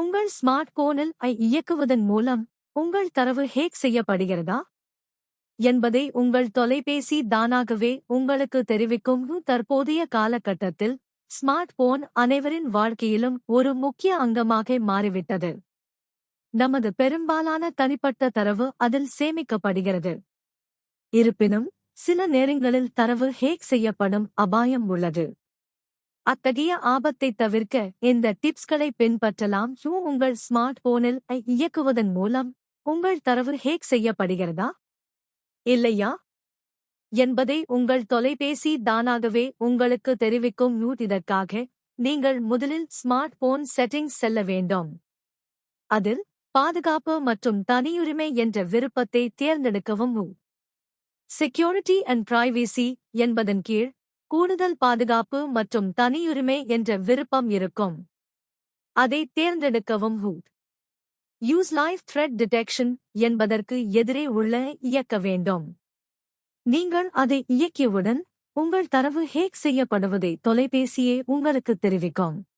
உங்கள் ஸ்மார்ட் போனில் ஐ இயக்குவதன் மூலம் உங்கள் தரவு ஹேக் செய்யப்படுகிறதா? என்பதை உங்கள் தொலைபேசி தானாகவே உங்களுக்கு தெரிவிக்கும் தற்போதைய காலகட்டத்தில் ஸ்மார்ட் போன் அனைவரின் வாழ்க்கையிலும் ஒரு முக்கிய அங்கமாக மாறிவிட்டது. நமது பெரும்பாலான தனிப்பட்ட தரவு அதில் சேமிக்கப்படுகிறது. இருப்பினும் சில நேரங்களில் தரவு ஹேக் செய்யப்படும் அபாயம் உள்ளது. அத்தகைய ஆபத்தை தவிர்க்க இந்த டிப்ஸ்களை பின்பற்றலாம். ஷூ உங்கள் ஸ்மார்ட் போனில் இயக்குவதன் மூலம் உங்கள் தரவு ஹேக் செய்யப்படுகிறதா? இல்லையா? என்பதை உங்கள் தொலைபேசி தானாகவே உங்களுக்கு தெரிவிக்கும் மியூட் இதற்காக நீங்கள் முதலில் ஸ்மார்ட் போன் செட்டிங்ஸ் செல்ல வேண்டும். அதில் பாதுகாப்பு மற்றும் தனியுரிமை என்ற விருப்பத்தை தேர்ந்தெடுக்கவும் செக்யூரிட்டி அண்ட் பிரைவேசி என்பதன் கீழ் கூடுதல் பாதுகாப்பு மற்றும் தனியுரிமை என்ற விருப்பம் இருக்கும். அதை தேர்ந்தெடுக்கவும் யூஸ் லைஃப் த்ரெட் டிடெக்ஷன் என்பதற்கு எதிரே உள்ள இயக்க வேண்டும். நீங்கள் அதை இயக்கியவுடன் உங்கள் தரவு ஹேக் செய்யப்படுவதை தொலைபேசியே உங்களுக்கு தெரிவிக்கும்.